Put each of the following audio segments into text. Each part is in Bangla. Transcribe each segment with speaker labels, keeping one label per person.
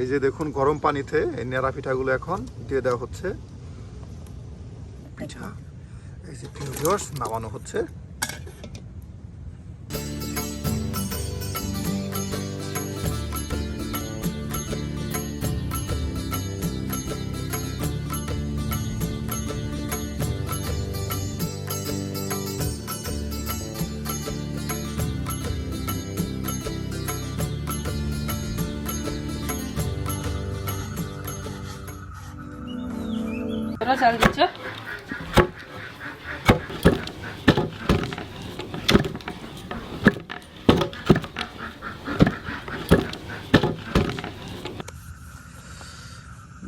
Speaker 1: এই যে দেখুন, গরম পানিতে এই নেড়া পিঠাগুলো এখন দিয়ে দেওয়া হচ্ছে। পিঠা। এই যে পিঠা নামানো হচ্ছে।
Speaker 2: কটা চাল দিচ্ছ?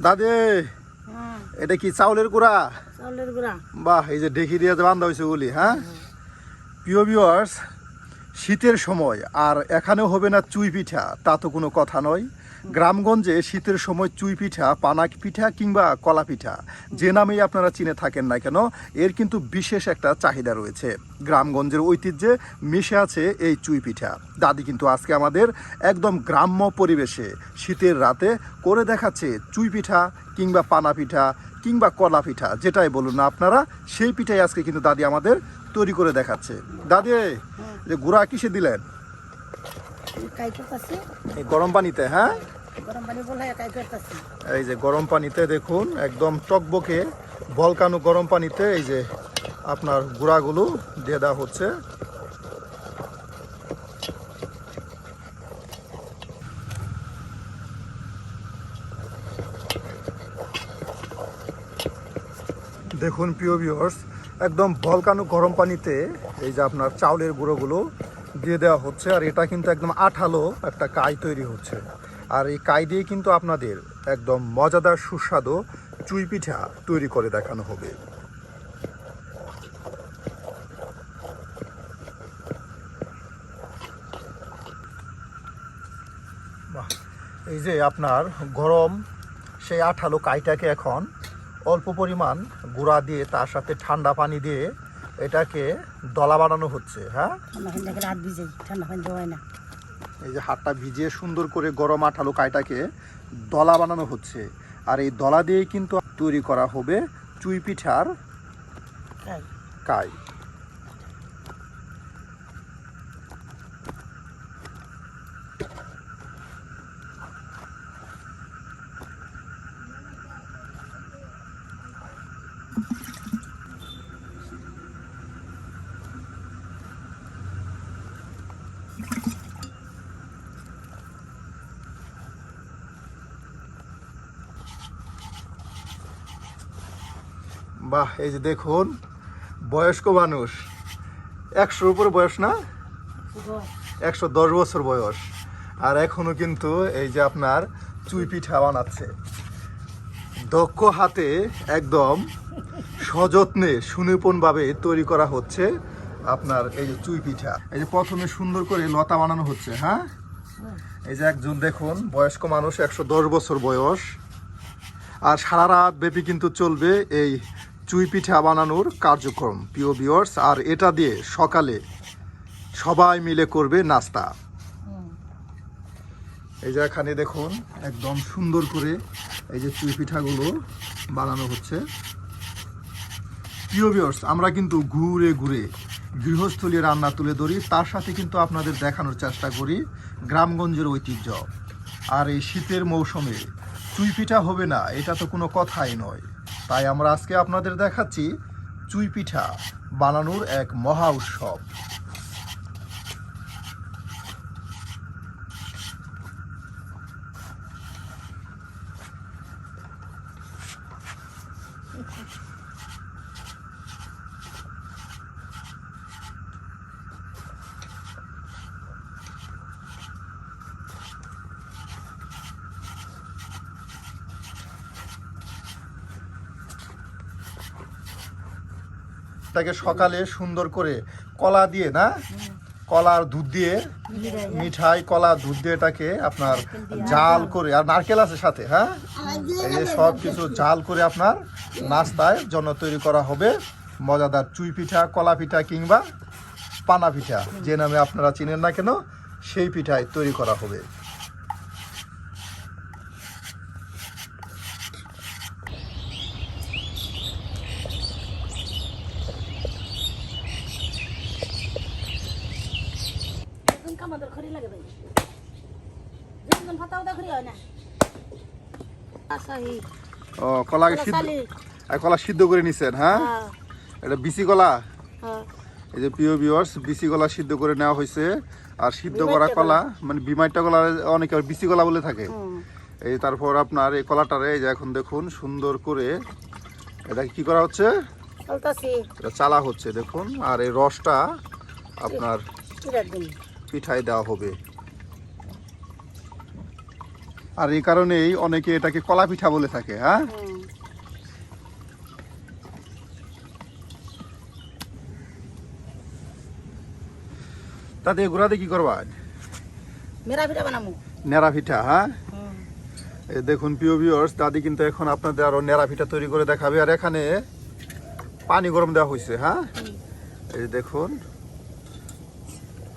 Speaker 1: দাদে এটা কি চাউলের গুঁড়া?
Speaker 3: চাউলের গুঁড়া।
Speaker 1: বাহ এই যে ঢেকি দিয়ে যে বান্ধা হয়েছে বলি হ্যাঁ? প্রিয় ভিউয়ার্স শীতের সময় আর এখানেও হবে না চুই পিঠা তা তো কোনো কথা নয়। গ্রামগঞ্জে শীতের সময় চুই পিঠা পানাক পিঠা কিংবা কলা পিঠা যে নামেই আপনারা চিনে থাকেন না কেন এর কিন্তু বিশেষ একটা চাহিদা রয়েছে। গ্রামগঞ্জের ঐতিহ্যে মিশে আছে এই চুই পিঠা। দাদি কিন্তু আজকে আমাদের একদম গ্রাম্য পরিবেশে শীতের রাতে করে দেখাচ্ছে চুই পিঠা কিংবা পানা পিঠা কিংবা কলা পিঠা যেটাই বলুন না আপনারা সেই পিঠাই আজকে কিন্তু দাদি আমাদের তৈরি করে দেখাচ্ছে। দাদি যে গুড়া কিসে দিলেন? এই গরম পানিতে হ্যাঁ? এই যে গরম পানিতে দেখুন, একদম টকবকে বলকানো গরম পানিতে এই যে আপনার গুঁড়াগুলো দিয়ে দেওয়া হচ্ছে। দেখুন প্রিয় একদম বলকানো গরম পানিতে এই যে আপনার চাউলের গুঁড়োগুলো দিয়ে দেওয়া হচ্ছে, আর এটা কিন্তু একদম আঠালো একটা কাই তৈরি হচ্ছে। আর এই কাই দিয়ে কিন্তু আপনাদের একদম মজাদার সুস্বাদু চুই পিঠা তৈরি করে দেখানো হবে। এই যে আপনার গরম সেই আঠালো কাইটাকে এখন অল্প পরিমাণ গুঁড়া দিয়ে তার সাথে ঠান্ডা পানি দিয়ে এটাকে দলা বানানো হচ্ছে হ্যাঁ?
Speaker 3: ঠান্ডা পানি দেওয়া না।
Speaker 1: এই যে হাতটা ভিজিয়ে সুন্দর করে গরম আঠালো কাইটাকে দলা বানানো হচ্ছে। আর এই দলা দিয়ে কিন্তু তৈরি করা হবে চুই পিঠার
Speaker 3: কাই।
Speaker 1: বাহ, এই যে দেখুন, বয়স্ক মানুষ। একশোর উপরে বয়স না? একশো দশ বছর বয়স। আর এখনও কিন্তু এই যে আপনার চুই পিঠা বানাচ্ছে। দক্ষ হাতে একদম সযত্নে, সুনিপুণভাবে তৈরি করা হচ্ছে আপনার এই যে চুই পিঠা। এই যে প্রথমে সুন্দর করে লতা বানানো হচ্ছে হ্যাঁ? এই যে একজন দেখুন, বয়স্ক মানুষ, একশো দশ বছর বয়স। আর সারা রাত ব্যাপী কিন্তু চলবে এই চুই পিঠা বানানোর কার্যক্রম। প্রিয় বিয়ার্স আর এটা দিয়ে সকালে সবাই মিলে করবে নাস্তা। এই যে এখানে দেখুন, একদম সুন্দর করে এই যে চুই পিঠাগুলো বানানো হচ্ছে। প্রিয় বিয়ার্স আমরা কিন্তু ঘুরে ঘুরে গৃহস্থলী রান্না তুলে ধরি। তার সাথে কিন্তু আপনাদের দেখানোর চেষ্টা করি গ্রামগঞ্জের ঐতিহ্য। আর এই শীতের মৌসুমে চুই পিঠা হবে না, এটা তো কোনো কথাই নয়। তাই আমরা আজকে আপনাদের দেখাচ্ছি চুই পিঠা বানানোর এক মহা উৎসব। তাকে সকালে সুন্দর করে কলা দিয়ে, না? কলার দুধ দিয়ে, মিঠাই, কলা, দুধ দিয়ে এটাকে আপনার জাল করে, আর নারকেল আছে সাথে হ্যাঁ? এই সব কিছু জাল করে আপনার নাস্তায় জন্য তৈরি করা হবে। মজাদার চুই পিঠা, কলা পিঠা কিংবা পানা পিঠা, যে নামে আপনারা চিনেন না কেন, সেই পিঠাই তৈরি করা হবে। কলা সিদ্ধ কলা সিদ্ধ করে নিছেন হ্যাঁ?
Speaker 3: হ্যাঁ।
Speaker 1: এটা বিসি কলা?
Speaker 3: হ্যাঁ।
Speaker 1: এই যে প্রিয় ভিউয়ার্স বিসি কলা সিদ্ধ করে নেওয়া হয়েছে। আর সিদ্ধ করা কলা মানে বিমাইটা কলা অনেকে বিসি কলা বলে থাকে। এই তারপর আপনার এই কলাটারে এই যে এখন দেখুন সুন্দর করে এটা কি করা হচ্ছে? এটা চালা হচ্ছে দেখুন। আর এই রসটা আপনার পিঠায় দেওয়া হবে। আর এই কারণেই অনেকে এটাকে কলা পিঠা বলে থাকে হ্যাঁ? তাতে গুড়াতে কি করবা?
Speaker 3: মেরা পিঠা বানামু।
Speaker 1: নেড়া পিঠা হ্যাঁ? দেখুন প্রিয় ভিউয়ার্স দাদি কিন্তু এখন আপনাদের আরও নেড়া পিঠা তৈরি করে দেখাবে। আর এখানে পানি গরম দেওয়া হয়েছে হ্যাঁ? এই দেখুন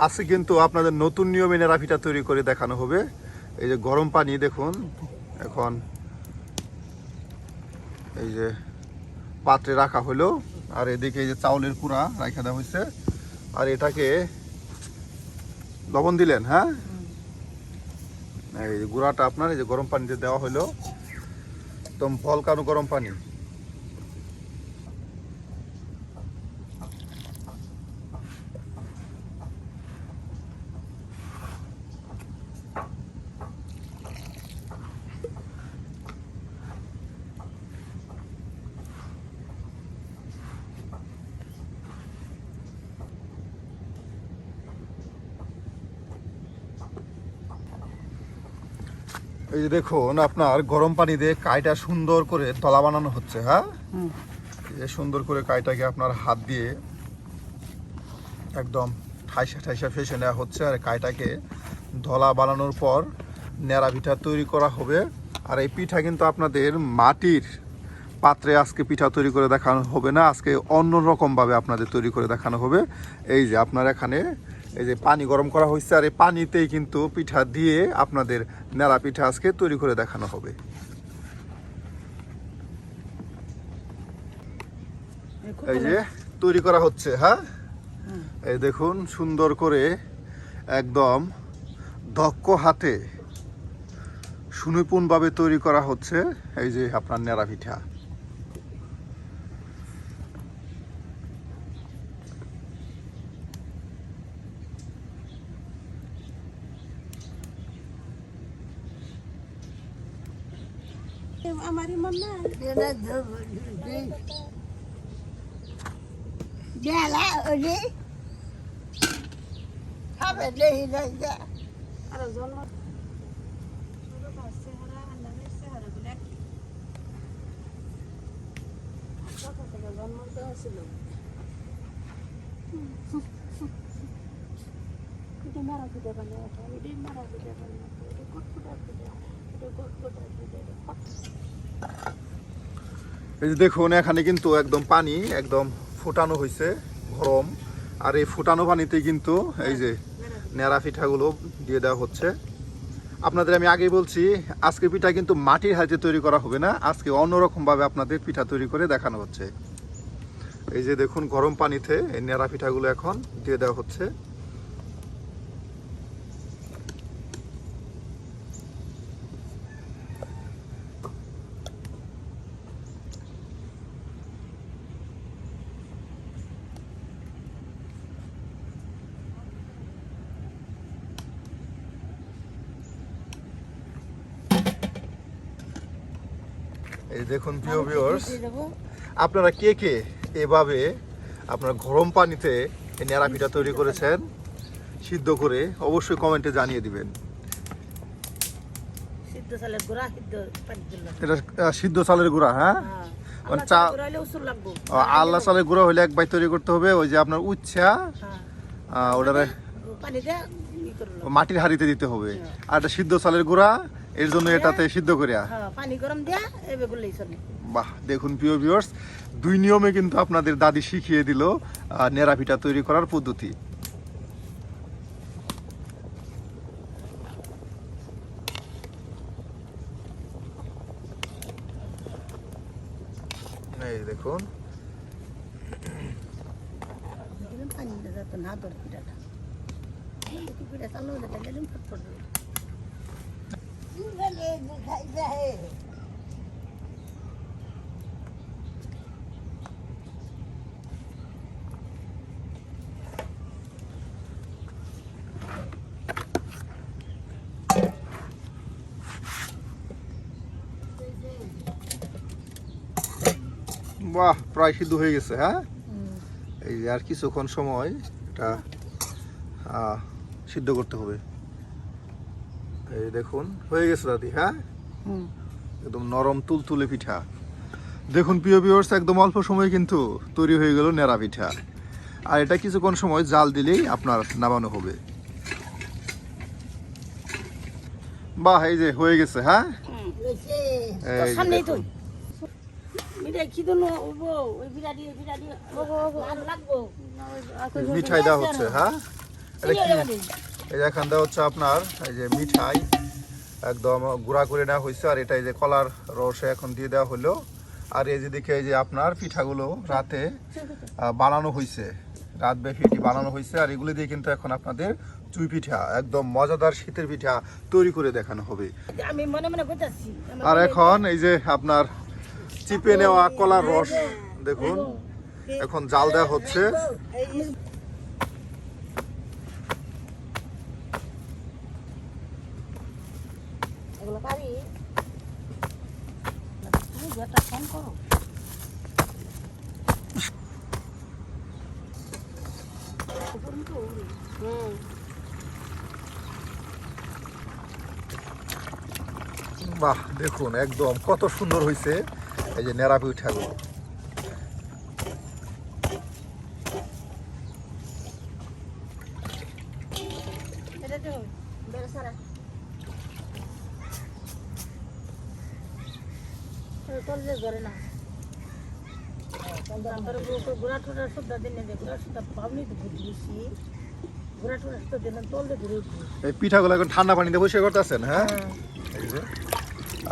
Speaker 1: আজকে কিন্তু আপনাদের নতুন নিয়মে নেড়া পিঠা তৈরি করে দেখানো হবে। এই যে গরম পানি দেখুন এখন এই যে পাত্রে রাখা হলো। আর এদিকে এই যে চাউলের কুড়া রাখা দেওয়া হয়েছে। আর এটাকে লবণ দিলেন হ্যাঁ? এই গুঁড়াটা আপনার, এই যে গরম পানিতে দেওয়া হলো। একদম ভলকানো গরম পানি। এই যে দেখুন আপনার গরম পানি দিয়ে কাইটা সুন্দর করে তলা বানানো হচ্ছে হ্যাঁ? এই যে সুন্দর করে কাইটাকে আপনার হাত দিয়ে একদম ঠাইসা ঠাইসা ফেসে নেওয়া হচ্ছে আর কাইটাকে ধলা বানানোর পর ন্যাড়া পিঠা তৈরি করা হবে। আর এই পিঠা কিন্তু আপনাদের মাটির পাত্রে আজকে পিঠা তৈরি করে দেখানো হবে না আজকে অন্য রকমভাবে আপনাদের তৈরি করে দেখানো হবে। এই যে আপনার এখানে এই যে পানি গরম করা হয়েছে আর এই পানিতেই কিন্তু পিঠা দিয়ে আপনাদের ন্যাড়া পিঠা আজকে তৈরি করে দেখানো হবে। এই যে তৈরি করা হচ্ছে হ্যাঁ? এই দেখুন সুন্দর করে একদম দক্ষ হাতে সুনিপুণভাবে তৈরি করা হচ্ছে এই যে আপনার নেড়া পিঠা।
Speaker 3: جاء لا أولي
Speaker 2: حبت ليه ليه أنا
Speaker 3: ظلمت Kita marah kita banyak, kita marah kita banyak, kita kut kut kita, kita kut kut kita, kita kut.
Speaker 1: এই যে দেখুন, এখানে কিন্তু একদম পানি একদম ফুটানো হয়েছে গরম। আর এই ফুটানো পানিতে কিন্তু এই যে নেড়া পিঠাগুলো দিয়ে দেওয়া হচ্ছে। আপনাদের আমি আগে বলছি, আজকে পিঠা কিন্তু মাটির হাতে তৈরি করা হবে না, আজকে অন্যরকমভাবে আপনাদের পিঠা তৈরি করে দেখানো হচ্ছে। এই যে দেখুন, গরম পানিতে এই নেড়া পিঠাগুলো এখন দিয়ে দেওয়া হচ্ছে। এই দেখুন প্রিয় ভিউয়ার্স আপনারা কে কে এভাবে আপনার গরম পানিতে নেড়া পিঠা তৈরি করেছেন সিদ্ধ করে অবশ্যই কমেন্টে জানিয়ে দিবেন।
Speaker 3: সিদ্ধ চালের গুড়া সিদ্ধ পানি
Speaker 1: এটা সিদ্ধ চালের গুঁড়া হ্যাঁ?
Speaker 3: হ্যাঁ
Speaker 1: মানে চা- আল্লাহ চালের গুঁড়া হলে এক বাই তৈরি করতে হবে ওই যে আপনার উচ্ছা
Speaker 3: হ্যাঁ।
Speaker 1: ওটারে মাটির হাড়িতে দিতে হবে। আর এটা সিদ্ধ চালের গুঁড়া এর জন্য এটাতে সিদ্ধ করিয়া।
Speaker 3: হ্যাঁ পানি গরম দিয়া এবে বললেই চলে
Speaker 1: বাহ দেখুন প্রিয় ভিউয়ার্স দুই নিয়মে কিন্তু আপনাদের দাদি শিখিয়ে দিল নেড়া পিঠা তৈরি করার পদ্ধতি। এই দেখুন।
Speaker 3: পানি না পিঠাটা। চালো
Speaker 1: বাহ প্রায় সিদ্ধ হয়ে গেছে হ্যাঁ? এই যে আর কিছুক্ষণ সময় এটা আহ, সিদ্ধ করতে হবে। এই দেখুন হয়ে গেছে দাদি হ্যাঁ? একদম নরম তুলতুলে পিঠা। দেখুন প্রিয় ভিউয়ার্স একদম অল্প সময় কিন্তু তৈরি হয়ে গেল নেড়া পিঠা। আর এটা কিছুক্ষণ সময় জাল দিলেই আপনার নামানো হবে। বাহ এই যে হয়ে গেছে হ্যাঁ।
Speaker 3: মিঠাই
Speaker 1: দেওয়া হচ্ছে হ্যাঁ? এটা কি? এই যে এখান দেওয়া হচ্ছে আপনার এই যে মিঠাই একদম গুঁড়া করে নেওয়া হয়েছে আর এটা এই যে কলার রসে এখন দিয়ে দেওয়া হলো আর এই যে দেখে এই যে আপনার পিঠাগুলো রাতে বানানো হয়েছে রাত ব্যাপী এটি বানানো হয়েছে আর এগুলো দিয়ে কিন্তু এখন আপনাদের চুই পিঠা একদম মজাদার শীতের পিঠা তৈরি করে দেখানো হবে
Speaker 3: মনে মনে
Speaker 1: আর এখন এই যে আপনার চিপে নেওয়া কলার রস দেখুন এখন জাল দেওয়া হচ্ছে
Speaker 3: এগুলো পারি তুমি একটা ফোন করো হুম
Speaker 1: বাহ দেখুন একদম কত সুন্দর হয়েছে এই যে নেড়া পিঠাগুলো।
Speaker 3: এটা দেখো বেড়ে সারা তললে ধরে না। তারপরে গোড়া টোড়া সুদ্ধা দিনে সুদ্ধা পাবনি তো
Speaker 1: এই পিঠাগুলো এখন ঠান্ডা পানিতে বসে করতেছেন হ্যাঁ। এই যে।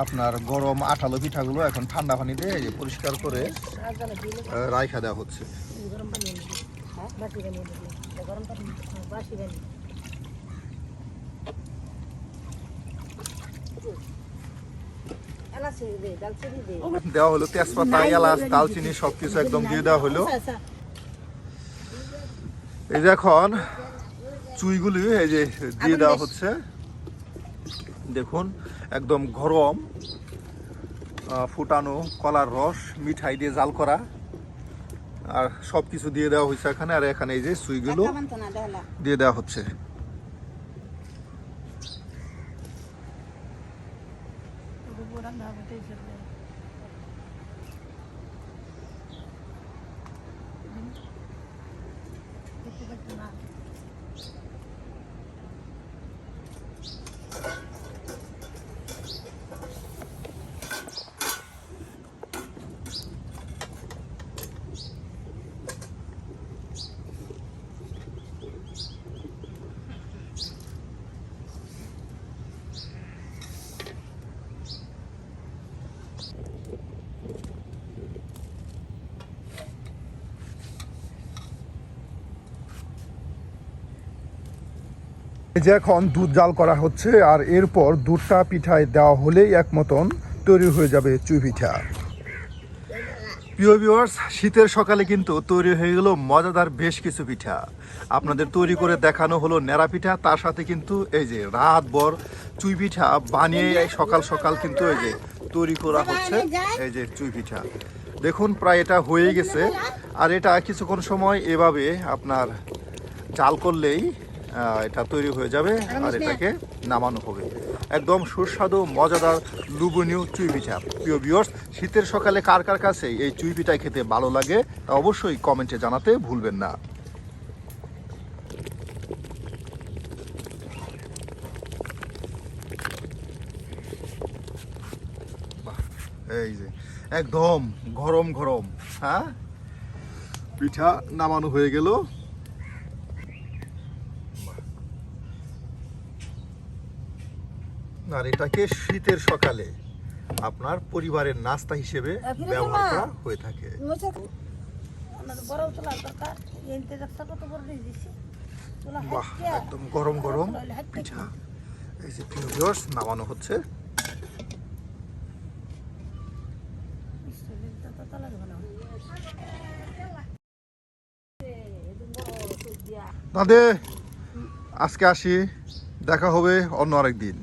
Speaker 1: আপনার গরম আঠালো পিঠাগুলো এখন ঠান্ডা পানিতে পরিষ্কার করে রাইখা দেওয়া হচ্ছে। দেওয়া হলো তেজপাতা এলাচ দালচিনি সবকিছু একদম দিয়ে দেওয়া হলো।
Speaker 3: আচ্ছা
Speaker 1: এই যে এখন চুইগুলি এই যে দিয়ে দেওয়া হচ্ছে। দেখুন একদম গরম ফুটানো কলার রস মিঠাই দিয়ে জাল করা আর সব কিছু দিয়ে দেওয়া হয়েছে এখানে আর এখানে এই যে সুইগুলো দিয়ে দেওয়া হচ্ছে। যে এখন দুধ জাল করা হচ্ছে আর এরপর দুধটা পিঠায় দেওয়া হলেই এক মতন তৈরি হয়ে যাবে চুই পিঠা। প্রিয় ভিউয়ার্স শীতের সকালে কিন্তু তৈরি হয়ে গেল মজাদার বেশ কিছু পিঠা। আপনাদের তৈরি করে দেখানো হলো ন্যাড়া পিঠা, তার সাথে কিন্তু এই যে রাত রাতভর চুই পিঠা বানিয়ে সকাল সকাল কিন্তু এই যে তৈরি করা হচ্ছে এই যে চুই পিঠা। দেখুন, প্রায় এটা হয়ে গেছে। আর এটা কিছুক্ষণ সময় এভাবে আপনার জাল করলেই এটা তৈরি হয়ে যাবে আর এটাকে নামানো হবে। একদম সুস্বাদু মজাদার লুবনীয় চুই পিঠা। প্রিয় ভিউয়ার্স শীতের সকালে কার কার কাছে এই চুই পিঠা খেতে ভালো লাগে তা অবশ্যই কমেন্টে জানাতে ভুলবেন না। এই যে একদম গরম গরম হ্যাঁ? পিঠা নামানো হয়ে গেল। আর এটাকে শীতের সকালে আপনার পরিবারের নাস্তা হিসেবে ব্যবহার করা হয়ে থাকে। বাহ একদম গরম গরম। পিঠা। এই যে ভিউয়ার্স নামানো হচ্ছে। দাদে আজকে আসি। দেখা হবে অন্য আরেক দিন